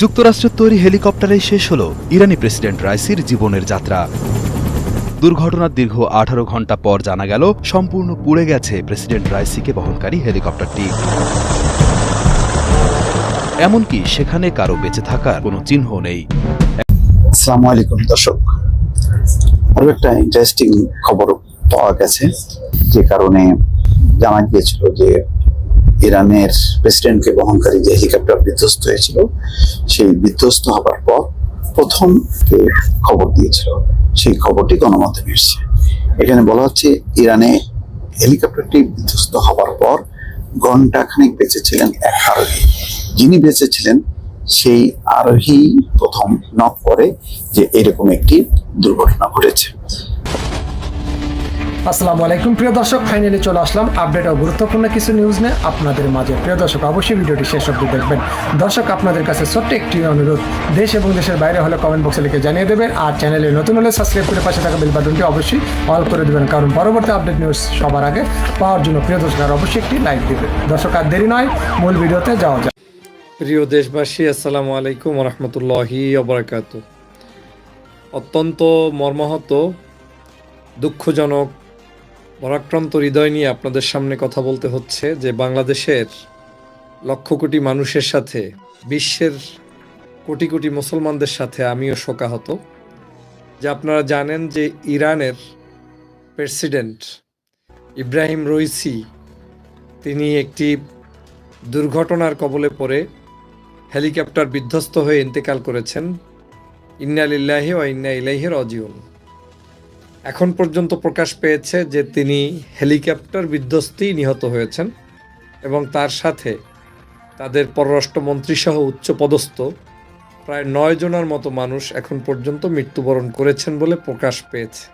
যুক্তরাষ্ট্রের তৈরি হেলিকপ্টারেই শেষ হল ইরানি প্রেসিডেন্ট রাইসির জীবনের যাত্রা। দুর্ঘটনার দীর্ঘ আঠারো ঘণ্টা পর জানা গেল, সম্পূর্ণ পুড়ে গেছে প্রেসিডেন্ট রাইসিকে বহনকারী হেলিকপ্টারটি। এমনকি সেখানে কারও বেঁচে থাকার কোনো চিহ্ন নেই। আসসালামু আলাইকুম, দর্শক। আরও একটা ইন্টারেস্টিং খবর পাওয়া গেছে, যে কারণে জানা গিয়েছিল যে ইরানের প্রেসিডেন্টকে বহনকারী যে হেলিকপ্টার বিধ্বস্ত হয়েছিল, সেই বিধ্বস্ত হবার পর প্রথম খবর দিয়েছিল। সেই খবরটি গণমাধ্যমে এসেছে। এখানে বলা হচ্ছে, ইরানে হেলিকপ্টারটি বিধ্বস্ত হবার পর ঘণ্টা খানিক বেঁচে ছিলেন এক আরোহী। যিনি বেঁচে ছিলেন সেই আরোহী প্রথম নক করে যে এরকম একটি দুর্ঘটনা ঘটেছে। আসসালামু আলাইকুম, প্রিয় দর্শক ফাইনালি চলে আসলাম আপডেট ও গুরুত্বপূর্ণ কিছু নিউজ নিয়ে আপনাদের মাঝে। প্রিয় দর্শক, অবশ্যই ভিডিওটি শেষ অবধি দেখবেন। দর্শক, আপনাদের কাছে ছোট্ট একটি অনুরোধ, দেশ এবং দেশের বাইরে হলে কমেন্ট বক্সে লিখে জানিয়ে দেবেন, আর চ্যানেলে নতুন হলে সাবস্ক্রাইব করে পাশে থাকা বেল বাটনটি অবশ্যই অল করে দেবেন, কারণ পরবর্তী আপডেট নিউজ সবার আগে পাওয়ার জন্য প্রিয় দর্শক, আর অবশ্যই একটি লাইক দেবেন দর্শক, আর দেরি নয়, মূল ভিডিওতে যাওয়া যাক। প্রিয় দেশবাসী, আসসালামু আলাইকুম রহমতুল্লাহি অবরাকাত অত্যন্ত মর্মাহত, দুঃখজনক পরাক্রান্ত হৃদয় নিয়ে আপনাদের সামনে কথা বলতে হচ্ছে যে বাংলাদেশের লক্ষ কোটি মানুষের সাথে, বিশ্বের কোটি কোটি মুসলমানদের সাথে আমিও শোকাহত। যে আপনারা জানেন যে ইরানের প্রেসিডেন্ট ইব্রাহিম রইসি, তিনি একটি দুর্ঘটনার কবলে পড়ে হেলিকপ্টার বিধ্বস্ত হয়ে ইন্তেকাল করেছেন। ইন্না লিল্লাহি ও ইন্না ইলাইহি রাজিউন। এখন পর্যন্ত প্রকাশ পেয়েছে যে তিনি হেলিকপ্টার বিধ্বস্তেই নিহত হয়েছেন এবং তার সাথে তাদের পররাষ্ট্রমন্ত্রী সহ উচ্চপদস্থ প্রায় নয় জনের মতো মানুষ এখন পর্যন্ত মৃত্যুবরণ করেছেন বলে প্রকাশ পেয়েছে।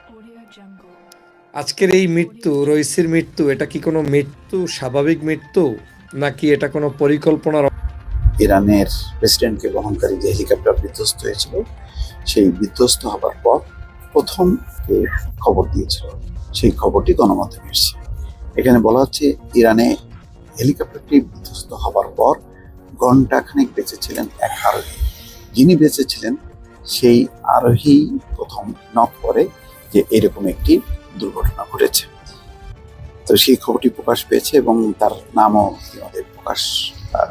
আজকের এই মৃত্যু, রইসির মৃত্যু, এটা কি কোনো মৃত্যু, স্বাভাবিক মৃত্যু, নাকি এটা কোনো পরিকল্পনার ইরানের প্রেসিডেন্টকে বহনকারী যে হেলিকপ্টার বিধ্বস্ত হয়েছিল, সেই বিধ্বস্ত হবার পর প্রথম খবর দিয়েছিল। সেই খবরটি গণমাধ্যমে এসেছে। এখানে বলা হচ্ছে, ইরানে হেলিকপ্টারটি বিধ্বস্ত হবার পর ঘণ্টা খানিক বেঁচে এক আরোহী। যিনি বেঁচেছিলেন, সেই আরোহী প্রথম নক করে যে এরকম একটি দুর্ঘটনা ঘটেছে। তো সেই খবরটি প্রকাশ পেয়েছে এবং তার নামও আমাদের প্রকাশ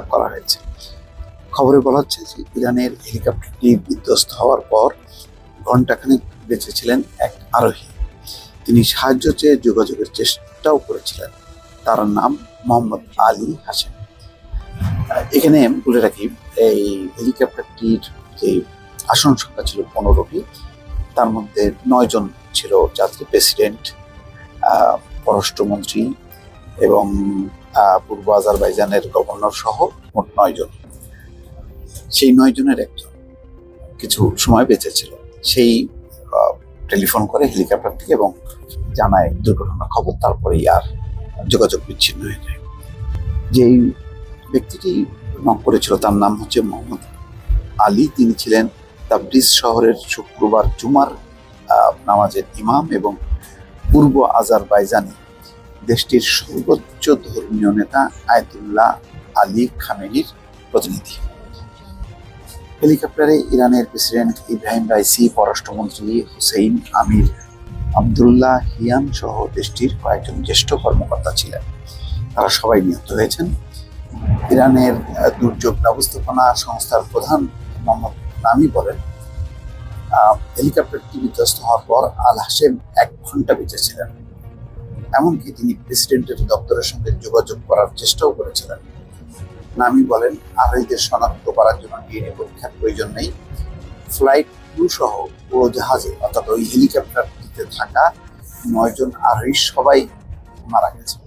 করা হয়েছে। খবরে বলা হচ্ছে যে, ইরানের হেলিকপ্টারটি বিধ্বস্ত হওয়ার পর ঘণ্টাখানেক বেঁচে ছিলেন এক আরোহী। তিনি সাহায্য চেয়ে যোগাযোগের চেষ্টাও করেছিলেন। তার নাম মোহাম্মদ আলী হাসেন। এখানে বলে রাখি, এই হেলিকপ্টারটির যে আসন সংখ্যা ছিল পনেরোটি, তার মধ্যে নয় জন ছিল যাত্রী, প্রেসিডেন্ট পররাষ্ট্রমন্ত্রী এবং পূর্ব আজারবাইজানের গভর্নর সহ মোট নয় জন। সেই নয় জনের একজন কিছু সময় বেঁচে ছিল সেই টেলিফোন করে হেলিকপ্টার থেকে এবং জানায় দুর্ঘটনার খবর, তারপরেই আর যোগাযোগ বিচ্ছিন্ন হয়ে যায়। যেই ব্যক্তিটি নক করেছিল, তার নাম হচ্ছে মোহাম্মদ আলী। তিনি ছিলেন তাবরিজ শহরের শুক্রবার জুমার নামাজের ইমাম এবং পূর্ব আজারবাইজানি দেশটির সর্বোচ্চ ধর্মীয় নেতা আয়তুল্লাহ আলী খামেনির প্রতিনিধি। হেলিকপ্টারে ইরানের প্রেসিডেন্ট ইব্রাহিম রাইসি, পররাষ্ট্রমন্ত্রী হুসেইন আমির আবদুল্লাহ হিয়ান সহ দেশটির কয়েকজন জ্যেষ্ঠ কর্মকর্তা ছিলেন। তারা সবাই নিহত হয়েছেন। ইরানের দুর্যোগ ব্যবস্থাপনা সংস্থার প্রধান মোহাম্মদ নামি বলেন হেলিকপ্টারটি বিধ্বস্ত হওয়ার পর আল হাসেম এক ঘণ্টা বেঁচে ছিলেন। এমনকি তিনি প্রেসিডেন্টের দপ্তরের সঙ্গে যোগাযোগ করার চেষ্টাও করেছিলেন। নামি বলেন আরোহীদের শনাক্ত করার জন্য ডিএনএ পরীক্ষার প্রয়োজন নেই। ফ্লাইট ক্রু সহ পুরো জাহাজে, অর্থাৎ ওই হেলিকপ্টারটিতে থাকা নয়জন আরোহী সবাই মারা গেছে।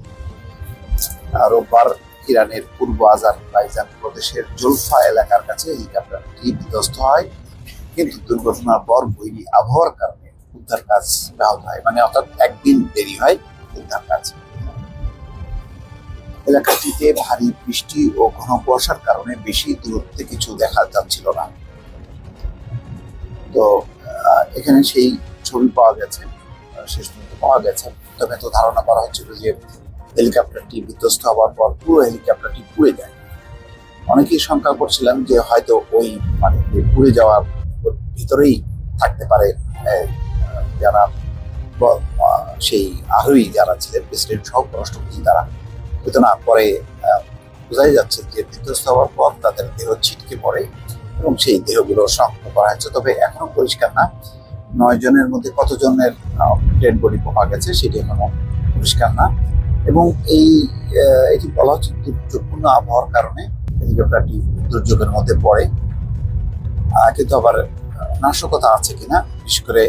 রোববার ইরানের পূর্ব আজার আজারবাইজান প্রদেশের জোলফা এলাকার কাছে হেলিকপ্টারটি বিধ্বস্ত হয়, কিন্তু দুর্ঘটনার পর বৈরী আবহাওয়ার কারণে উদ্ধার কাজ ব্যাহত হয়। মানে অর্থাৎ একদিন দেরি হয়, উদ্ধার কাজ। এলাকাটিতে ভারী বৃষ্টি ও ঘন কুয়াশার কারণে বেশি দূরত্বে কিছু দেখা যাচ্ছিল না। তো এখানে সেই ছবি পাওয়া গেছে শেষ পর্যন্ত পাওয়া গেছে। তবে তো ধারণা করা হচ্ছিল যে হেলিকপ্টারটি বিধ্বস্ত হওয়ার পর পুরো হেলিকপ্টারটি পুড়ে যায়। অনেকেই শঙ্কা করছিলাম যে হয়তো ওই মানে পুড়ে যাওয়ার ভিতরেই থাকতে পারে যারা সেই আরোহী যারা ছিলেন, প্রেসিডেন্ট সহ রাষ্ট্রপতি তারা। কিন্তু না পরে বোঝাই যাচ্ছে যে বিধ্বস্ত হওয়ার পর তাদের দেহ ছিটকে পড়ে এবং সেই দেহগুলো শনাক্ত করা হয়েছে। তবে এখনও পরিষ্কার না। নয় জনের মধ্যে কতজনের ডেড বডি পাওয়া গেছে সেটি এখনও পরিষ্কার না। এবং এই এটি বলা হচ্ছে দুর্যোগপূর্ণ আবহাওয়ার কারণে হেলিকপ্টারটি দুর্যোগের মধ্যে পড়ে। কিন্তু আবার নাশকতা আছে কিনা, বিশেষ করে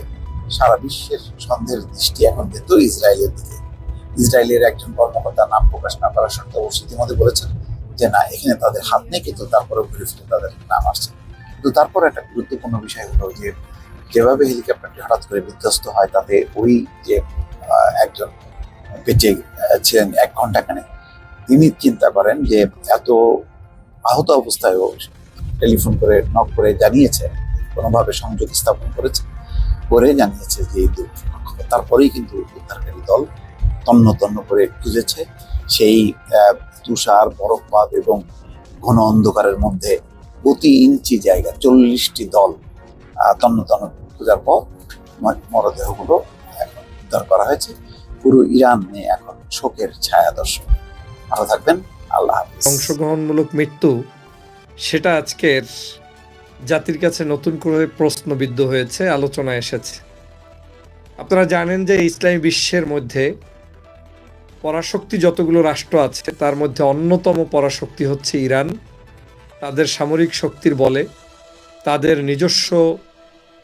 সারা বিশ্বের সন্দেহের দৃষ্টি এখন কিন্তু ইসরায়েলের দিকে। ইসরায়েলের একজন কর্মকর্তা নাম প্রকাশ না করার সত্ত্বেও ইতিমধ্যে বলেছেন যে না, এখানে তাদের হাত নেই, কিন্তু তারপরে ঘুরে ফিরে তাদের নাম আসছে। কিন্তু তারপর একটা গুরুত্বপূর্ণ বিষয় হলো যে, যেভাবে হেলিকপ্টারটি হঠাৎ করে বিধ্বস্ত হয়, তাতে ওই যে একজন বেঁচে ছিলেন এক ঘণ্টা খানে তিনি চিন্তা করেন যে এত আহত অবস্থায়ও টেলিফোন করে, নক করে জানিয়েছে, কোনোভাবে সংযোগ স্থাপন করেছে, করে জানিয়েছে যে এই দুর্ঘটনা তারপরেই কিন্তু উদ্ধারকারী দল তন্ন তন্ন করে খুঁজেছে। সেই তুষার, বরফপাত এবং ঘন অন্ধকারের মধ্যে প্রতি ইঞ্চি জায়গা চল্লিশটি দল তন্ন তন্ন খোঁজার পর মরদেহগুলো এখন উদ্ধার করা হয়েছে। পুরো ইরান নিয়ে এখন শোকের ছায়া দর্শক ভালো থাকবেন, আল্লাহ অংশগ্রহণমূলক মৃত্যু, সেটা আজকের জাতির কাছে নতুন করে প্রশ্নবিদ্ধ হয়েছে আলোচনায় এসেছে। আপনারা জানেন যে ইসলামী বিশ্বের মধ্যে পরাশক্তি যতগুলো রাষ্ট্র আছে, তার মধ্যে অন্যতম পরাশক্তি হচ্ছে ইরান। তাদের সামরিক শক্তির বলে, তাদের নিজস্ব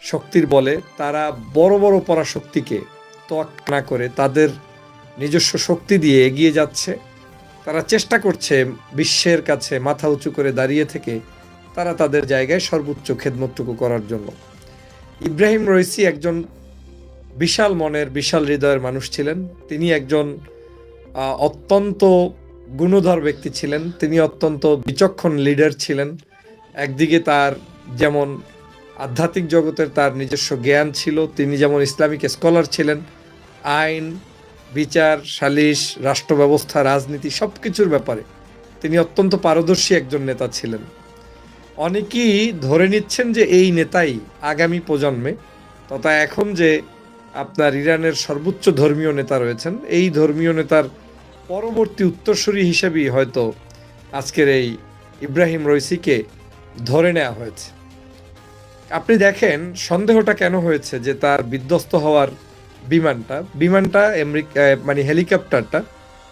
শক্তির বলে, তারা বড় বড় পরাশক্তিকে তোয়াক্কা না করে তাদের নিজস্ব শক্তি দিয়ে এগিয়ে যাচ্ছে। তারা চেষ্টা করছে বিশ্বের কাছে মাথা উঁচু করে দাঁড়িয়ে থেকে তারা তাদের জায়গায় সর্বোচ্চ খেদমতটুকু করার জন্য। ইব্রাহিম রইসি একজন বিশাল মনের, বিশাল হৃদয়ের মানুষ ছিলেন। তিনি একজন অত্যন্ত গুণধর ব্যক্তি ছিলেন। তিনি অত্যন্ত বিচক্ষণ লিডার ছিলেন। একদিকে তার যেমন আধ্যাত্মিক জগতের তার নিজস্ব জ্ঞান ছিল, তিনি যেমন ইসলামিক স্কলার ছিলেন, আইন, বিচার, সালিশ রাষ্ট্র ব্যবস্থা রাজনীতি সব কিছুর ব্যাপারে তিনি অত্যন্ত পারদর্শী একজন নেতা ছিলেন। অনেকেই ধরে নিচ্ছেন যে এই নেতাই আগামী প্রজন্মে, তথা এখন যে আপনার ইরানের সর্বোচ্চ ধর্মীয় নেতা রয়েছেন, এই ধর্মীয় নেতার পরবর্তী উত্তরসূরি হিসেবেই হয়তো আজকের এই ইব্রাহিম রইসিকে ধরে নেওয়া হয়েছে। আপনি দেখেন সন্দেহটা কেন হয়েছে যে তার বিধ্বস্ত হওয়ার বিমানটা বিমানটা আমেরিকা মানে হেলিকপ্টারটা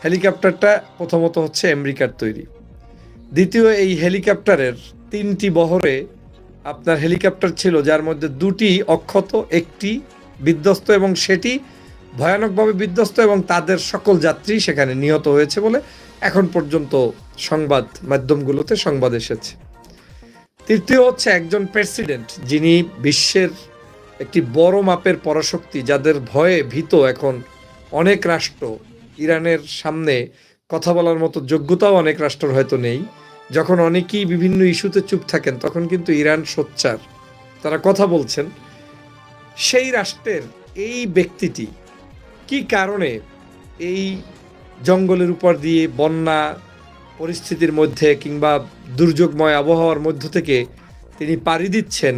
হেলিকপ্টারটা প্রথমত হচ্ছে আমেরিকার তৈরি। দ্বিতীয়, এই হেলিকপ্টারের তিনটি বহরে আপনার হেলিকপ্টার ছিল, যার মধ্যে দুটি অক্ষত, একটি বিধ্বস্ত এবং সেটি ভয়ানকভাবে বিধ্বস্ত এবং তাদের সকল যাত্রী সেখানে নিহত হয়েছে বলে এখন পর্যন্ত সংবাদ মাধ্যমগুলোতে সংবাদ এসেছে। তৃতীয় হচ্ছে একজন প্রেসিডেন্ট, যিনি বিশ্বের একটি বড় মাপের পরাশক্তি, যাদের ভয়ে ভীত এখন অনেক রাষ্ট্র। ইরানের সামনে কথা বলার মতো যোগ্যতাও অনেক রাষ্ট্রের হয়তো নেই। যখন অনেকেই বিভিন্ন ইস্যুতে চুপ থাকেন, তখন কিন্তু ইরান সোচ্চার। তারা কথা বলছেন, সেই রাষ্ট্রের এই ব্যক্তিটি কি কারণে এই জঙ্গলের উপর দিয়ে বন্যা পরিস্থিতির মধ্যে কিংবা দুর্যোগময় আবহাওয়ার মধ্য থেকে তিনি পাড়ি দিচ্ছেন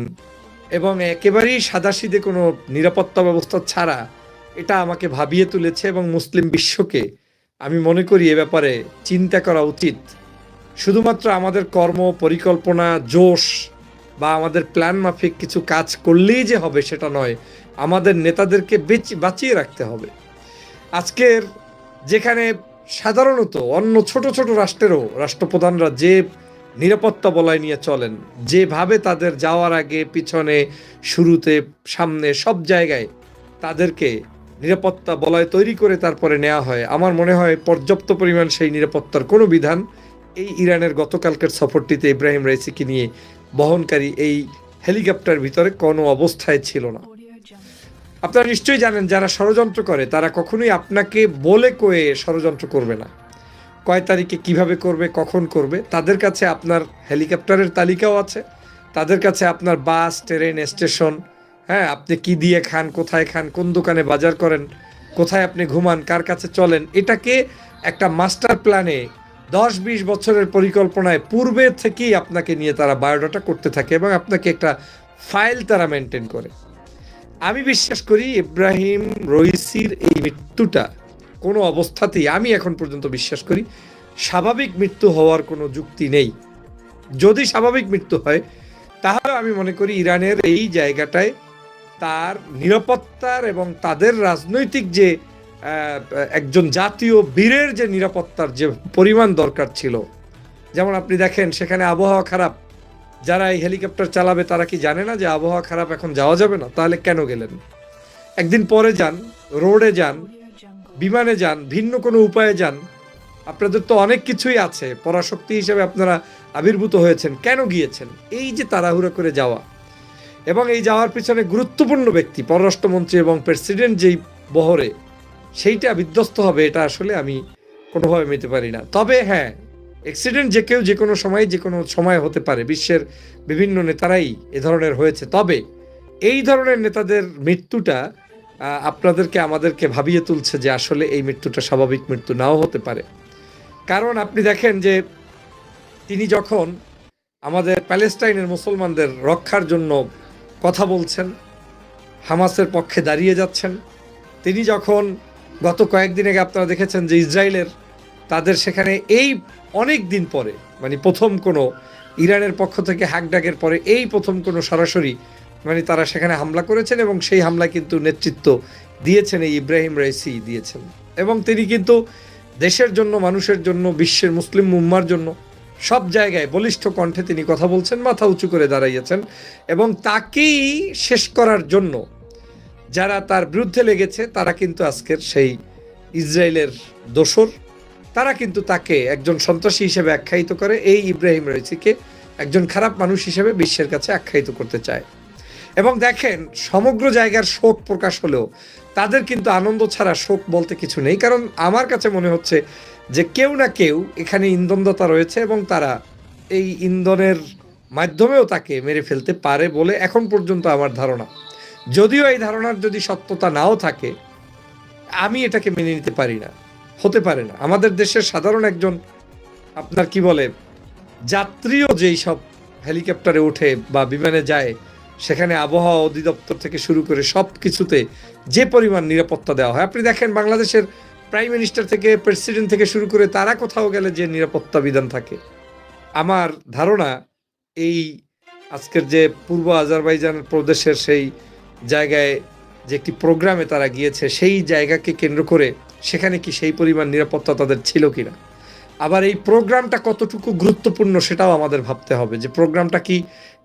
এবং একেবারেই সাদাসিদে কোনো নিরাপত্তা ব্যবস্থা ছাড়া এটা আমাকে ভাবিয়ে তুলেছে এবং মুসলিম বিশ্বকে আমি মনে করি এ ব্যাপারে চিন্তা করা উচিত। শুধুমাত্র আমাদের কর্ম, পরিকল্পনা, জোশ বা আমাদের প্ল্যান মাফিক কিছু কাজ করলেই যে হবে সেটা নয় আমাদের নেতাদেরকে বেঁচে বাঁচিয়ে রাখতে হবে। আজকের যেখানে সাধারণত অন্য ছোট ছোট রাষ্ট্রেরও রাষ্ট্রপ্রধানরা যে নিরাপত্তা বলয় নিয়ে চলেন, যেভাবে তাদের যাওয়ার আগে, পিছনে, শুরুতে, সামনে সব জায়গায় তাদেরকে নিরাপত্তা বলয় তৈরি করে তারপরে নেওয়া হয়, আমার মনে হয় পর্যাপ্ত পরিমাণ সেই নিরাপত্তার কোনো বিধান এই ইরানের গতকালকের সফরটিতে ইব্রাহিম রাইসিকে নিয়ে বহনকারী এই হেলিকপ্টার ভিতরে কোনো অবস্থায় ছিল না। আপনারা নিশ্চয়ই জানেন, যারা ষড়যন্ত্র করে, তারা কখনোই আপনাকে বলে কয়ে ষড়যন্ত্র করবে না। কয় তারিখে কীভাবে করবে, কখন করবে, তাদের কাছে আপনার হেলিকপ্টারের তালিকাও আছে। তাদের কাছে আপনার বাস, ট্রেন, স্টেশন হ্যাঁ আপনি কি দিয়ে খান, কোথায় খান, কোন দোকানে বাজার করেন, কোথায় আপনি ঘুমান, কার কাছে চলেন, এটাকে একটা মাস্টার প্ল্যানে দশ বিশ বছরের পরিকল্পনায় পূর্বে থেকেই আপনাকে নিয়ে তারা বায়োডাটা করতে থাকে এবং আপনাকে একটা ফাইল তারা মেনটেন করে। আমি বিশ্বাস করি ইব্রাহিম রইসির এই মৃত্যুটা কোনো অবস্থাতেই আমি এখন পর্যন্ত বিশ্বাস করি স্বাভাবিক মৃত্যু হওয়ার কোনো যুক্তি নেই। যদি স্বাভাবিক মৃত্যু হয়, তাহলে আমি মনে করি ইরানের এই জায়গাটায় তার নিরাপত্তার এবং তাদের রাজনৈতিক যে একজন জাতীয় বীরের যে নিরাপত্তার যে পরিমাণ দরকার ছিল। যেমন আপনি দেখেন, সেখানে আবহাওয়া খারাপ। যারা এই হেলিকপ্টার চালাবে, তারা কি জানে না যে আবহাওয়া খারাপ এখন যাওয়া যাবে না? তাহলে কেন গেলেন? একদিন পরে যান, রোডে যান, বিমানে যান, ভিন্ন কোনো উপায়ে যান। আপনাদের তো অনেক কিছুই আছে। পরাশক্তি হিসেবে আপনারা আবির্ভূত হয়েছেন। কেন গিয়েছেন? এই যে তাড়াহুড়ো করে যাওয়া। এবং এই যাওয়ার পিছনে গুরুত্বপূর্ণ ব্যক্তি, পররাষ্ট্রমন্ত্রী এবং প্রেসিডেন্ট যেই বহরে, সেইটা বিধ্বস্ত হবে, এটা আসলে আমি কোনোভাবে মেতে পারি না। তবে হ্যাঁ অ্যাক্সিডেন্ট যে কেউ যে কোনো সময় যে কোনো সময় হতে পারে, বিশ্বের বিভিন্ন নেতারাই এ ধরনের হয়েছে। তবে এই ধরনের নেতাদের মৃত্যুটা আপনাদেরকে, আমাদেরকে ভাবিয়ে তুলছে যে আসলে এই মৃত্যুটা স্বাভাবিক মৃত্যু নাও হতে পারে। কারণ আপনি দেখেন যে তিনি যখন আমাদের প্যালেস্টাইনের মুসলমানদের রক্ষার জন্য কথা বলছেন, হামাসের পক্ষে দাঁড়িয়ে যাচ্ছেন, তিনি যখন গত কয়েকদিন আগে আপনারা দেখেছেন যে ইসরায়েলের তাদের সেখানে এই অনেক দিন পরে মানে প্রথম কোনো ইরানের পক্ষ থেকে হ্যাকডাকের পরে এই প্রথম কোনো সরাসরি মানে তারা সেখানে হামলা করেছেন এবং সেই হামলা কিন্তু নেতৃত্ব দিয়েছেন, এই ইব্রাহিম রাইসি দিয়েছেন। এবং তিনি কিন্তু দেশের জন্য, মানুষের জন্য, বিশ্বের মুসলিম উম্মার জন্য সব জায়গায় বলিষ্ঠ কণ্ঠে তিনি কথা বলছেন, মাথা উঁচু করে দাঁড়াইয়েছেন এবং তাকেই শেষ করার জন্য যারা তার বিরুদ্ধে লেগেছে, তারা কিন্তু আজকের সেই ইসরায়েলের দোসর। তারা কিন্তু তাকে একজন সন্ত্রাসী হিসেবে আখ্যায়িত করে। এই ইব্রাহিম রয়েছিকে একজন খারাপ মানুষ হিসেবে বিশ্বের কাছে আখ্যায়িত করতে চায়। এবং দেখেন, সমগ্র জায়গার শোক প্রকাশ হলেও তাদের কিন্তু আনন্দ ছাড়া শোক বলতে কিছু নেই। কারণ আমার কাছে মনে হচ্ছে যে কেউ না কেউ এখানে ইন্ধনদাতা রয়েছে এবং তারা এই ইন্ধনের মাধ্যমেও তাকে মেরে ফেলতে পারে বলে এখন পর্যন্ত আমার ধারণা। যদিও এই ধারণার যদি সত্যতা নাও থাকে, আমি এটাকে মেনে নিতে পারি না। হতে পারে না। আমাদের দেশের সাধারণ একজন, আপনার কি বলে, যাত্রীও যেই সব হেলিকপ্টারে ওঠে বা বিমানে যায়, সেখানে আবহাওয়া অধিদপ্তর থেকে শুরু করে সব কিছুতে যে পরিমাণ নিরাপত্তা দেওয়া হয়। আপনি দেখেন, বাংলাদেশের প্রাইম মিনিস্টার থেকে, প্রেসিডেন্ট থেকে শুরু করে তারা কোথাও গেলে যে নিরাপত্তা বিধান থাকে। আমার ধারণা, এই আজকের যে পূর্ব আজারবাইজান প্রদেশের সেই জায়গায় যে একটি প্রোগ্রামে তারা গিয়েছে, সেই জায়গাকে কেন্দ্র করে সেখানে কি সেই পরিমাণ নিরাপত্তা তাদের ছিল কিনা? আবার এই প্রোগ্রামটা কতটুকু গুরুত্বপূর্ণ সেটাও আমাদের ভাবতে হবে। যে প্রোগ্রামটা কি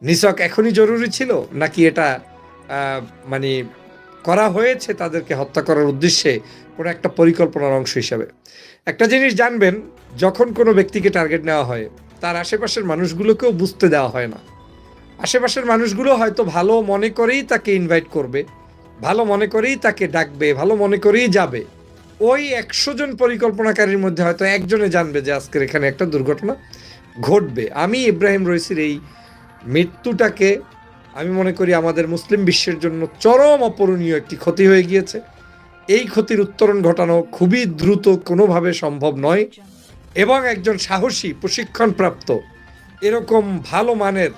নিছক এখনই জরুরি ছিল, নাকি এটা মানে করা হয়েছে তাদেরকে হত্যা করার উদ্দেশ্যে কোনো একটা পরিকল্পনার অংশ হিসাবে? একটা জিনিস জানবেন, যখন কোনো ব্যক্তিকে টার্গেট নেওয়া হয়, তার আশেপাশের মানুষগুলোকেও বুঝতে দেওয়া হয় না। আশেপাশের মানুষগুলো হয়তো ভালো মনে করেই তাকে ইনভাইট করবে, ভালো মনে করেই তাকে ডাকবে, ভালো মনে করেই যাবে। ওই একশো জন পরিকল্পনাকারীর মধ্যে হয়তো একজনে জানবে যে আজকের এখানে একটা দুর্ঘটনা ঘটবে। আমি ইব্রাহিম রইসির এই মৃত্যুটাকে আমি মনে করি আমাদের মুসলিম বিশ্বের জন্য চরম অপূরণীয় একটি ক্ষতি হয়ে গিয়েছে। এই ক্ষতির উত্তরণ ঘটানো খুবই দ্রুত কোনোভাবে সম্ভব নয় এবং একজন সাহসী, প্রশিক্ষণপ্রাপ্ত, এরকম ভালো মানের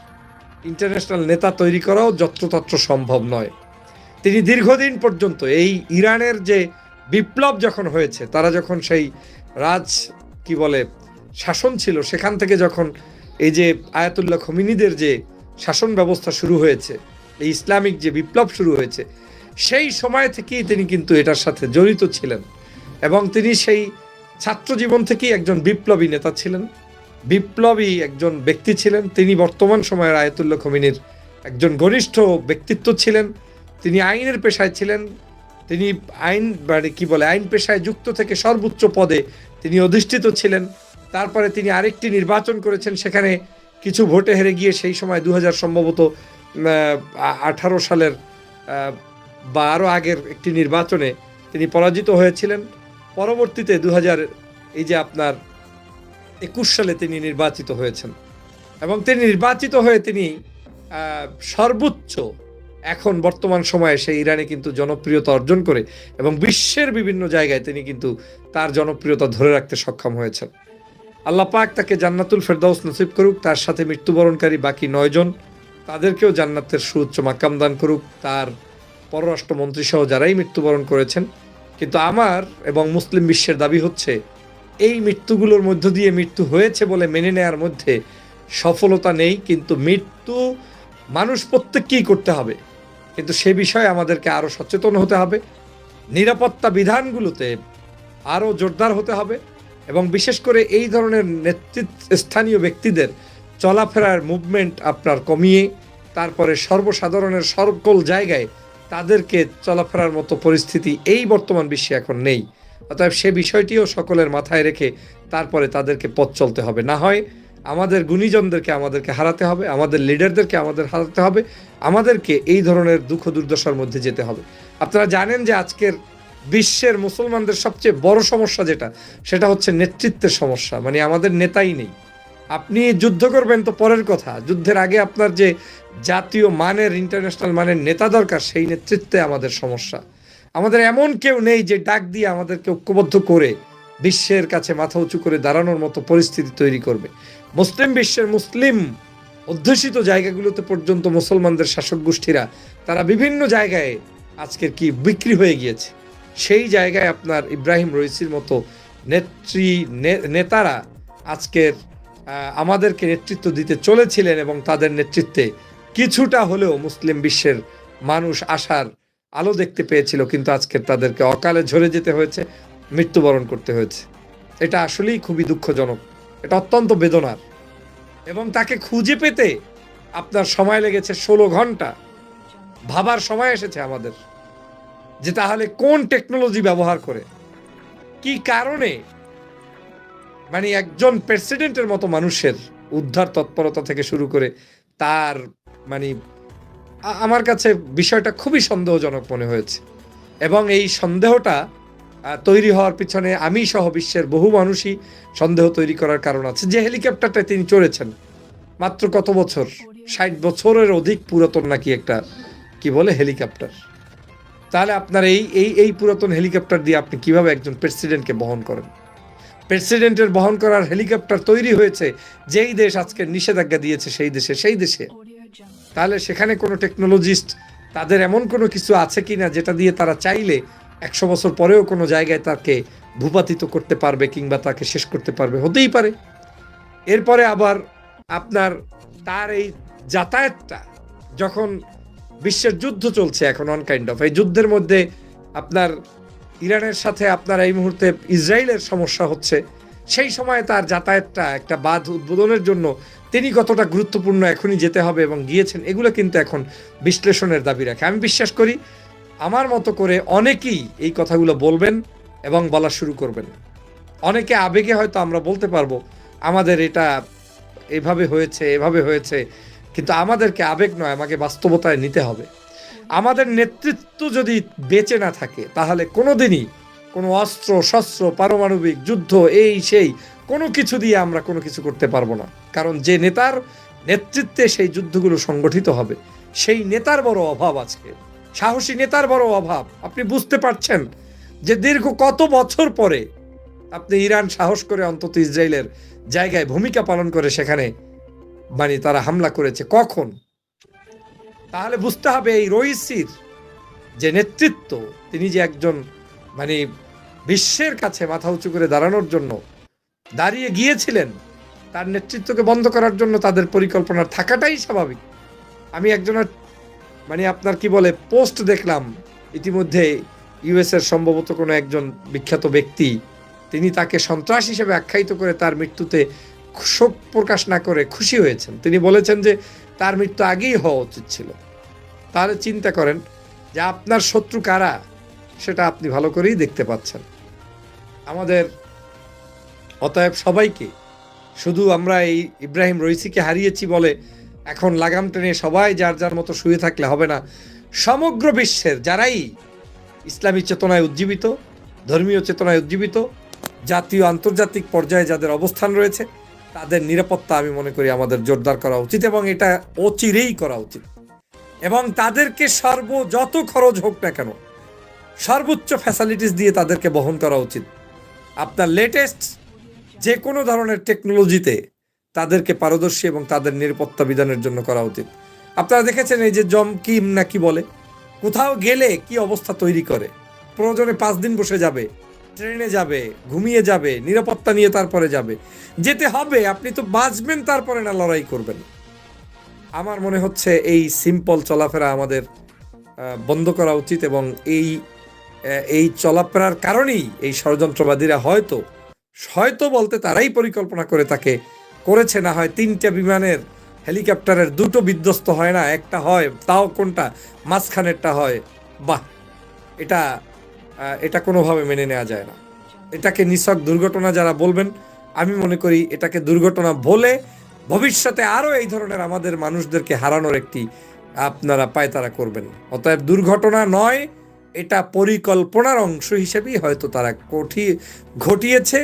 ইন্টারন্যাশনাল নেতা তৈরি করাও যত্রতত্র সম্ভব নয়। তিনি দীর্ঘদিন পর্যন্ত এই ইরানের যে বিপ্লব যখন হয়েছে, তারা যখন সেই রাজ, কি বলে, শাসন ছিল, সেখান থেকে যখন এই যে আয়াতুল্লাহ খমিনীদের যে শাসন ব্যবস্থা শুরু হয়েছে, এই ইসলামিক যে বিপ্লব শুরু হয়েছে, সেই সময় থেকেই তিনি কিন্তু এটার সাথে জড়িত ছিলেন এবং তিনি সেই ছাত্র জীবন থেকেই একজন বিপ্লবী নেতা ছিলেন। বিপ্লবী একজন ব্যক্তি ছিলেন। তিনি বর্তমান সময়ের আয়াতুল্লাহ খমিনীর একজন ঘনিষ্ঠ ব্যক্তিত্ব ছিলেন। তিনি আইনের পেশায় ছিলেন। তিনি আইন মানে কি বলে, আইন পেশায় যুক্ত থেকে সর্বোচ্চ পদে তিনি অধিষ্ঠিত ছিলেন। তারপরে তিনি আরেকটি নির্বাচন করেছেন, সেখানে কিছু ভোটে হেরে গিয়ে সেই সময় দু হাজার সম্ভবত আঠারো সালের বা আরও আগের একটি নির্বাচনে তিনি পরাজিত হয়েছিলেন। পরবর্তীতে দু হাজার এই যে আপনার একুশ সালে তিনি নির্বাচিত হয়েছেন। এবং তিনি নির্বাচিত হয়ে তিনি সর্বোচ্চ এখন বর্তমান সময়ে সেই ইরানে কিন্তু জনপ্রিয়তা অর্জন করে এবং বিশ্বের বিভিন্ন জায়গায় তিনি কিন্তু তার জনপ্রিয়তা ধরে রাখতে সক্ষম হয়েছেন। আল্লাহ পাক তাকে জান্নাতুল ফেরদাউস নসিব করুক, তার সাথে মৃত্যুবরণকারী বাকি নয়জন তাদেরকেও জান্নাতের সুউচ্চ মাকাম দান করুক, তার পররাষ্ট্রমন্ত্রী সহ যারাই মৃত্যুবরণ করেছেন। কিন্তু আমার এবং মুসলিম বিশ্বের দাবি হচ্ছে, এই মৃত্যুগুলোর মধ্য দিয়ে মৃত্যু হয়েছে বলে মেনে নেয়ার মধ্যে সফলতা নেই, কিন্তু মৃত্যু মানুষ প্রত্যেককেই করতে হবে। কিন্তু সে বিষয়ে আমাদেরকে আরও সচেতন হতে হবে। নিরাপত্তা বিধানগুলোতে আরও জোরদার হতে হবে এবং বিশেষ করে এই ধরনের নেতৃত্ব, স্থানীয় ব্যক্তিদের চলাফেরার মুভমেন্ট আপনার কমিয়ে, তারপরে সর্বসাধারণের সকল জায়গায় তাদেরকে চলাফেরার মতো পরিস্থিতি এই বর্তমান বিশ্বে এখন নেই। অতএব সে বিষয়টিও সকলের মাথায় রেখে তারপরে তাদেরকে পথ চলতে হবে। না হয় আমাদের গুণীজনদেরকে আমাদেরকে হারাতে হবে, আমাদের লিডারদেরকে আমাদের হারাতে হবে, আমাদেরকে এই ধরনের দুঃখ দুর্দশার মধ্যে যেতে হবে। আপনারা জানেন যে আজকের বিশ্বের মুসলমানদের সবচেয়ে বড় সমস্যা যেটা, সেটা হচ্ছে নেতৃত্বের সমস্যা মানে আমাদের নেতাই নেই। আপনি যুদ্ধ করবেন তো পরের কথা, যুদ্ধের আগে আপনার যে জাতীয় মানের ইন্টারন্যাশনাল মানের নেতা দরকার, সেই নেতৃত্বে আমাদের সমস্যা। আমাদের এমন কেউ নেই যে ডাক দিয়ে আমাদেরকে ঐক্যবদ্ধ করে বিশ্বের কাছে মাথা উঁচু করে দাঁড়ানোর মতো পরিস্থিতি তৈরি করবে। মুসলিম বিশ্বের মুসলিম অধ্যুষিত জায়গাগুলোতে পর্যন্ত মুসলমানদের শাসক গোষ্ঠীরা, তারা বিভিন্ন জায়গায় আজকের কি বিক্রি হয়ে গিয়েছে। সেই জায়গায় আপনার ইব্রাহিম রইসির মতো নেত্রী নেতারা আজকের আমাদেরকে নেতৃত্ব দিতে চলেছিলেন এবং তাদের নেতৃত্বে কিছুটা হলেও মুসলিম বিশ্বের মানুষ আসার আলো দেখতে পেয়েছিল, কিন্তু আজকে তাদেরকে অকালে ঝরে যেতে হয়েছে, মৃত্যুবরণ করতে হয়েছে। এটা আসলেই খুবই দুঃখজনক। এটা অত্যন্ত বেদনার। এবং তাকে খুঁজে পেতে আপনার সময় লেগেছে ষোলো ঘণ্টা। ভাবার সময় এসেছে আমাদের যে তাহলে কোন টেকনোলজি ব্যবহার করে? কি কারণে? মানে একজন প্রেসিডেন্টের মতো মানুষের উদ্ধার তৎপরতা থেকে শুরু করে তার মানে আমার কাছে বিষয়টা খুবই সন্দেহজনক মনে হয়েছে। এবং এই সন্দেহটা তৈরি হওয়ার পিছনে আমি সহ বিশ্বের বহু মানুষই সন্দেহ তৈরি করার কারণ আছে। যে হেলিকপ্টারটা তিনি চড়েছেন, মাত্র কত বছর? ষাট বছরের অধিক পুরাতন নাকি একটা, কি বলে, হেলিকপ্টার? তাহলে আপনার এই এই এই পুরাতন হেলিকপ্টার দিয়ে আপনি কীভাবে একজন প্রেসিডেন্টকে বহন করেন? প্রেসিডেন্টের বহন করার হেলিকপ্টার তৈরি হয়েছে, যেই দেশ আজকে নিষেধাজ্ঞা দিয়েছে সেই দেশে সেই দেশে। তাহলে সেখানে কোনো টেকনোলজিস্ট, তাদের এমন কোনো কিছু আছে কিনা যেটা দিয়ে তারা চাইলে একশো বছর পরেও কোনো জায়গায় তাকে ভূপাতিত করতে পারবে কিংবা তাকে শেষ করতে পারবে, হতেই পারে। এরপরে আবার আপনার তার এই যাতায়াতটা, যখন বিশ্বের যুদ্ধ চলছে এখন অন কাইন্ড অফ এই যুদ্ধের মধ্যে আপনার ইরানের সাথে আপনার এই মুহূর্তে ইসরায়েলের সমস্যা হচ্ছে, সেই সময় তার যাতায়াতটা একটা বাঁধ উদ্বোধনের জন্য তিনি কতটা গুরুত্বপূর্ণ এখনই যেতে হবে এবং গিয়েছেন, এগুলো কিন্তু এখন বিশ্লেষণের দাবি রাখে। আমি বিশ্বাস করি আমার মতো করে অনেকেই এই কথাগুলো বলবেন এবং বলা শুরু করবেন। অনেকে আবেগে হয়তো আমরা বলতে পারব, আমাদের এটা এভাবে হয়েছে এভাবে হয়েছে। কিন্তু আমাদেরকে আবেগ নয়, আমাকে বাস্তবতায় নিতে হবে। আমাদের নেতৃত্ব যদি বেঁচে না থাকে, তাহলে কোনোদিনই কোনো অস্ত্র, শস্ত্র, পারমাণবিক যুদ্ধ, এই, সেই, কোনো কিছু দিয়ে আমরা কোনো কিছু করতে পারব না। কারণ যে নেতার নেতৃত্বে সেই যুদ্ধগুলো সংগঠিত হবে, সেই নেতার বড় অভাব আজকে। সাহসী নেতার বড় অভাব। আপনি বুঝতে পারছেন যে দীর্ঘ কত বছর পরে আপনি ইরান সাহস করে অন্তত ইসরায়েলের জায়গায় ভূমিকা পালন করে সেখানে মানে তারা হামলা করেছে। কখন? তাহলে বুঝতে হবে এই রইসির যে নেতৃত্ব, তিনি যে একজন মানে বিশ্বের কাছে মাথা উঁচু করে দাঁড়ানোর জন্য দাঁড়িয়ে গিয়েছিলেন, তার নেতৃত্বকে বন্ধ করার জন্য তাদের পরিকল্পনা থাকাটাই স্বাভাবিক। আমি একজনের মানে আপনার কি বলে, পোস্ট দেখলাম, ইতিমধ্যে ইউএস এর সম্ভবত কোনো একজন বিখ্যাত ব্যক্তি, তিনি তাকে সন্ত্রাস হিসেবে আখ্যায়িত করে তার মৃত্যুতে শোক প্রকাশ না করে খুশি হয়েছেন। তিনি বলেছেন যে, তার মৃত্যু আগেই হওয়া উচিত ছিল। তাহলে চিন্তা করেন যে আপনার শত্রু কারা, সেটা আপনি ভালো করেই দেখতে পাচ্ছেন। আমাদের অতএব সবাইকে, শুধু আমরা এই ইব্রাহিম রইসিকে হারিয়েছি বলে এখন লাগাম টেনে সবাই যার যার মতো শুয়ে থাকলে হবে না। সমগ্র বিশ্বের যারাই ইসলামী চেতনায় উজ্জীবিত, ধর্মীয় চেতনায় উজ্জীবিত, জাতীয় আন্তর্জাতিক পর্যায়ে যাদের অবস্থান রয়েছে, তাদের নিরাপত্তা আমি মনে করি আমাদের জোরদার করা উচিত এবং এটা অচিরেই করা উচিত। এবং তাদেরকে সর্ব যত খরচ হোক না কেন, সর্বোচ্চ ফ্যাসিলিটিস দিয়ে তাদেরকে বহন করা উচিত। আপনার লেটেস্ট যে কোনো ধরনের টেকনোলজিতে তাদেরকে পারদর্শী এবং তাদের নিরাপত্তা বিধানের জন্য করা উচিত। আপনারা দেখেছেন এই যে জম কিম না কি বলে? কোথাও গেলে কি অবস্থা তৈরি করে? প্রয়োজনে পাঁচ দিন বসে যাবে, ট্রেনে যাবে, ঘুমিয়ে যাবে, নিরাপত্তা নিয়ে তারপরে যাবে। যেতে হবে, আপনি তো বাঁচবেন, তারপরে না লড়াই করবেন। আমার মনে হচ্ছে এই সিম্পল চলাফেরা আমাদের বন্ধ করা উচিত এবং এই এই চলাফেরার কারণেই এই ষড়যন্ত্রবাদীরা হয়তো হয়তো বলতে তারাই পরিকল্পনা করে তাকে করেছে না হয় তিনটা বিমানের হেলিকপ্টারের দুটো বিধ্বস্ত হয় না, একটা হয়, তাও কোনটা? মাঝখানেরটা হয়। বাহ! এটা এটা কোনোভাবে মেনে নেওয়া যায় না। এটাকে নিছক দুর্ঘটনা যারা বলবেন, আমি মনে করি এটাকে দুর্ঘটনা বলে ভবিষ্যতে আরও এই ধরনের আমাদের মানুষদেরকে হারানোর একটি আপনারা পায়তারা করবেন। অতএব দুর্ঘটনা নয়, এটা পরিকল্পনার অংশ হিসেবেই হয়তো তারা কঠি, ঘটিয়েছে।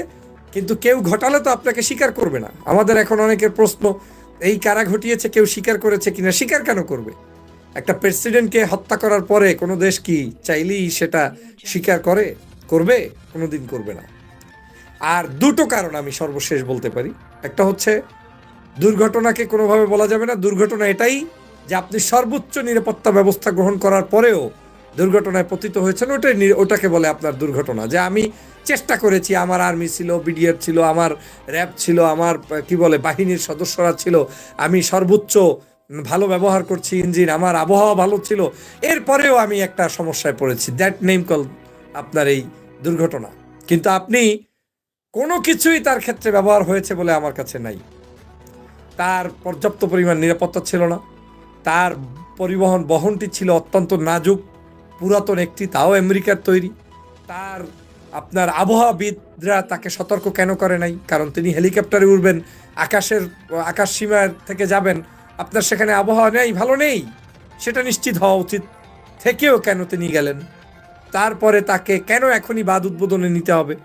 কিন্তু কেউ ঘটালে তো আপনাকে স্বীকার করবে না। আমাদের এখন অনেকের প্রশ্ন, এই কারা ঘটিয়েছে, কেউ স্বীকার করেছে কিনা, স্বীকার কেন করবে? একটা প্রেসিডেন্টকে হত্যা করার পরে কোনো দেশ কি চাইলেই সেটা স্বীকার করে, করবে? কোনোদিন করবে না। আর দুটো কারণ আমি সর্বশেষ বলতে পারি। একটা হচ্ছে, দুর্ঘটনাকে কোনোভাবে বলা যাবে না। দুর্ঘটনা এটাই যে আপনি সর্বোচ্চ নিরাপত্তা ব্যবস্থা গ্রহণ করার পরেও দুর্ঘটনায় পতিত হয়েছেন, ওটাই ওটাকে বলে আপনার দুর্ঘটনা। যে আমি চেষ্টা করেছি, আমার আর্মি ছিল বিডিআর ছিল, আমার র্যাব ছিল, আমার, কি বলে, বাহিনীর সদস্যরা ছিল। আমি সর্বোচ্চ ভালো ব্যবহার করছি, ইঞ্জিন, আমার আবহাওয়া ভালো ছিল। এরপরেও আমি একটা সমস্যায় পড়েছি দ্যাট নেম কল আপনার এই দুর্ঘটনা। কিন্তু আপনি কোনো কিছুই তার ক্ষেত্রে ব্যবহার হয়েছে বলে আমার কাছে নাই। তার পর্যাপ্ত পরিমাণ নিরাপত্তা ছিল না। তার পরিবহন বহনটি ছিল অত্যন্ত নাজুক, পুরাতন একটি, তাও আমেরিকার তৈরি। তার আপনার আবহাওয়াবিদরা তাকে সতর্ক কেন করে নাই? কারণ তিনি হেলিকপ্টারে উঠবেন আকাশের, আকাশ সীমার থেকে যাবেন। আপনার সেখানে আবহাওয়া নেই, ভালো নেই। সেটা নিশ্চিত হওয়া উচিত। থেকেও কেন তিনি গেলেন? তারপরে তাকে কেন এখনই বাদ উদ্বোধনে নিতে হবে?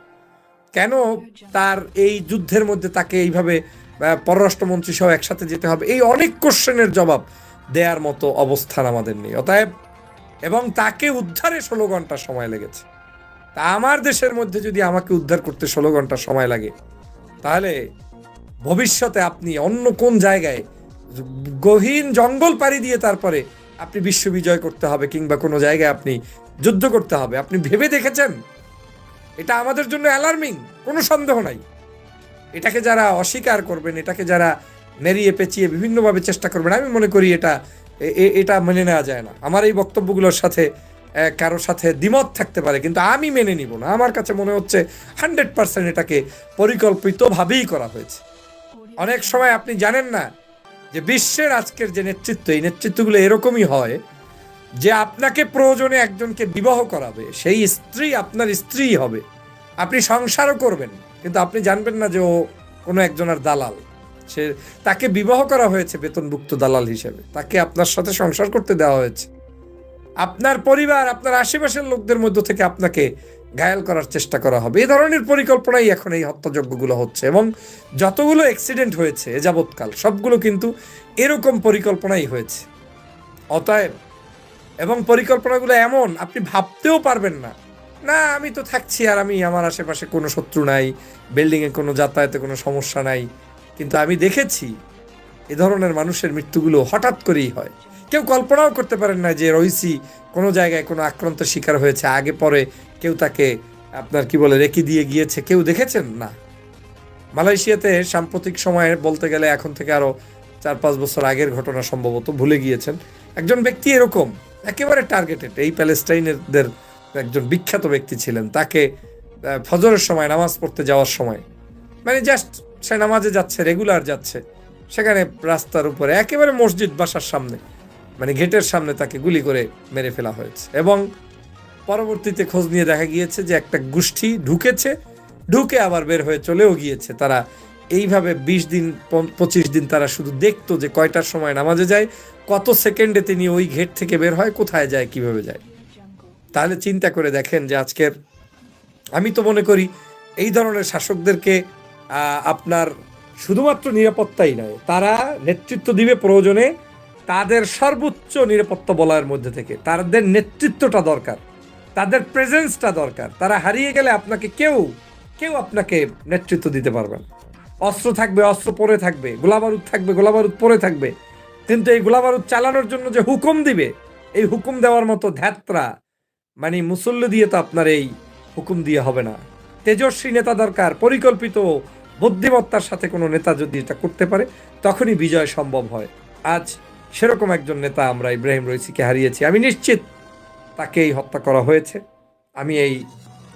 কেন তার এই যুদ্ধের মধ্যে তাকে এইভাবে পররাষ্ট্রমন্ত্রী সহ একসাথে যেতে হবে? এই অনেক কোশ্চেনের জবাব দেওয়ার মতো অবস্থান আমাদের নেই। অতএব, এবং তাকে উদ্ধারে ষোলো ঘণ্টা সময় লেগেছে। তা আমার দেশের মধ্যে যদি আমাকে উদ্ধার করতে ষোলো ঘণ্টা সময় লাগে, তাহলে ভবিষ্যতে আপনি অন্য কোন জায়গায় গহীন জঙ্গল পাড়ি দিয়ে তারপরে আপনি বিশ্ব বিজয় করতে হবে কিংবা কোনো জায়গায় আপনি যুদ্ধ করতে হবে। আপনি ভেবে দেখেছেন? এটা আমাদের জন্য অ্যালার্মিং কোনো সন্দেহ নাই। এটাকে যারা অস্বীকার করবেন, এটাকে যারা নেড়িয়ে পেঁচিয়ে বিভিন্নভাবে চেষ্টা করবেন, আমি মনে করি এটা এটা মেনে নেওয়া যায় না। আমার এই বক্তব্যগুলোর সাথে কারোর সাথে দ্বিমত থাকতে পারে, কিন্তু আমি মেনে নিব না। আমার কাছে মনে হচ্ছে হান্ড্রেড পার্সেন্ট এটাকে পরিকল্পিতভাবেই করা হয়েছে। অনেক সময় আপনি জানেন না যে বিশ্বের আজকের যে নেতৃত্ব, এই নেতৃত্বগুলো এরকমই হয় যে আপনাকে প্রয়োজনে একজনকে বিবাহ করাবে, সেই স্ত্রী আপনার স্ত্রী হবে। আপনি সংসারও করবেন, কিন্তু আপনি জানবেন না যে ও কোনো একজনের দালাল। সে, তাকে বিবাহ করা হয়েছে বেতনভুক্ত দালাল হিসেবে। তাকে আপনার সাথে সংসার করতে দেওয়া হয়েছে। আপনার পরিবার, আপনার আশেপাশের লোকদের মধ্য থেকে আপনাকে ঘায়াল করার চেষ্টা করা হবে। এই ধরনের পরিকল্পনাই এখন এই হত্যাযজ্ঞগুলো হচ্ছে এবং যতগুলো অ্যাক্সিডেন্ট হয়েছে এ যাবৎকাল, সবগুলো কিন্তু এরকম পরিকল্পনাই হয়েছে। অতএব, এবং পরিকল্পনাগুলো এমন, আপনি ভাবতেও পারবেন না না, আমি তো থাকছি আর আমি, আমার আশেপাশে কোনো শত্রু নাই বিল্ডিংয়ে কোনো যাতায়াতে কোনো সমস্যা নাই। কিন্তু আমি দেখেছি, এ ধরনের মানুষের মৃত্যুগুলো হঠাৎ করেই হয়। কেউ কল্পনাও করতে পারেন না যে রইসি কোনো জায়গায় কোনো আক্রান্ত শিকার হয়েছে, আগে পরে কেউ তাকে আপনার কি বলে, রেখে দিয়ে গিয়েছে। কেউ দেখেছেন? না। মালয়েশিয়াতে সাম্প্রতিক সময়ে বলতে গেলে এখন থেকে আরও চার পাঁচ বছর আগের ঘটনা সম্ভবত ভুলে গিয়েছেন। একজন ব্যক্তি এরকম, একেবারে টার্গেটেড এই প্যালেস্টাইনদের একজন বিখ্যাত ব্যক্তি ছিলেন। তাকে ফজরের সময়, নামাজ পড়তে যাওয়ার সময় মানে জাস্ট সে নামাজে যাচ্ছে রেগুলার যাচ্ছে, সেখানে রাস্তার উপরে, একেবারে মসজিদ বাসার সামনে মানে গেটের সামনে তাকে গুলি করে মেরে ফেলা হয়েছে। এবং পরবর্তীতে খোঁজ নিয়ে দেখা গিয়েছে যে একটা গোষ্ঠী ঢুকেছে, ঢুকে আবার বের হয়ে চলেও গিয়েছে। তারা এইভাবে বিশ দিন প- পঁচিশ দিন তারা শুধু দেখতো যে কয়টার সময় নামাজে যায়, কত সেকেন্ডে তিনি ওই ঘেট থেকে বের হয়, কোথায় যায়, কীভাবে যায়। তাহলে চিন্তা করে দেখেন যে আজকের, আমি তো মনে করি এই ধরনের শাসকদেরকে আপনার শুধুমাত্র নিরাপত্তাই নয়, তারা নেতৃত্ব দিবে প্রয়োজনে তাদের সর্বোচ্চ নিরাপত্তা বলয়ের মধ্যে থেকে, তাদের নেতৃত্বটা দরকার, তাদের প্রেজেন্সটা দরকার। তারা হারিয়ে গেলে আপনাকে কেউ কেউ আপনাকে নেতৃত্ব দিতে পারবে না। অস্ত্র থাকবে, অস্ত্র পরে থাকবে, গোলাবারুদ থাকবে, গোলাবারুদ পরে থাকবে। কিন্তু এই গোলাবারুদ চালানোর জন্য যে হুকুম দিবে, এই হুকুম দেওয়ার মতো ধ্যাত্রা মানে মুসল্লি দিয়ে তো আপনার এই হুকুম দিয়ে হবে না। তেজস্বী নেতা দরকার, পরিকল্পিত বুদ্ধিমত্তার সাথে কোনো নেতা যদি এটা করতে পারে, তখনই বিজয় সম্ভব হয়। আজ সেরকম একজন নেতা আমরা ইব্রাহিম রইসিকে হারিয়েছি। আমি নিশ্চিত তাকেই হত্যা করা হয়েছে। আমি এই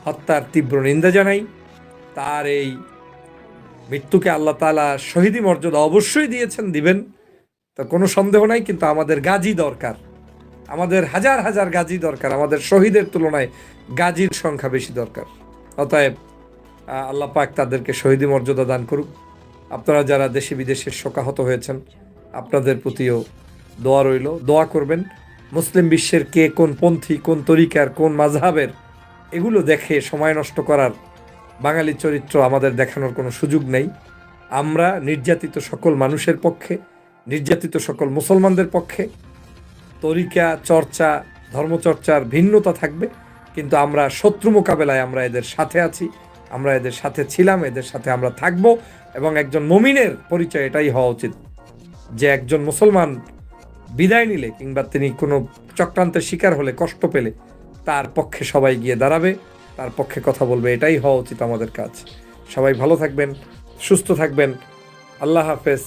হত্যার তীব্র নিন্দা জানাই। তার এই মৃত্যুকে আল্লাহ তালা শহীদি মর্যাদা অবশ্যই দিয়েছেন, দিবেন। তা কোনো সন্দেহ নাই, কিন্তু আমাদের গাজী দরকার। আমাদের হাজার হাজার গাজী দরকার। আমাদের শহীদের তুলনায় গাজীর সংখ্যা বেশি দরকার। অতএব আল্লাহ পাক তাদেরকে শহীদি মর্যাদা দান করুক। আপনারা যারা দেশে বিদেশে শোকাহত হয়েছেন, আপনাদের প্রতিও দোয়া রইল। দোয়া করবেন মুসলিম বিশ্বের কে কোন পন্থী, কোন তরিকার, কোন মাঝহাবের এগুলো দেখে সময় নষ্ট করার বাঙালি চরিত্র আমাদের দেখানোর কোনো সুযোগ নেই। আমরা নির্যাতিত সকল মানুষের পক্ষে, নির্যাতিত সকল মুসলমানদের পক্ষে তরিকা, চর্চা, ধর্মচর্চার ভিন্নতা থাকবে, কিন্তু আমরা শত্রু মোকাবেলায় আমরা এদের সাথে আছি, আমরা এদের সাথে ছিলাম, এদের সাথে আমরা থাকব এবং একজন মমিনের পরিচয় এটাই হওয়া উচিত যে একজন মুসলমান বিদায় নিলে কিংবা তিনি কোনো চক্রান্তের শিকার হলে কষ্ট পেলে, তার পক্ষে সবাই গিয়ে দাঁড়াবে, তার পক্ষে কথা বলবে, এটাই হওয়া উচিত আমাদের কাজ। সবাই ভালো থাকবেন, সুস্থ থাকবেন। আল্লাহ হাফেজ।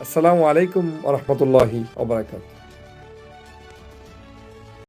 আসসালামু আলাইকুম রহমতুল্লাহি ওবরাকাত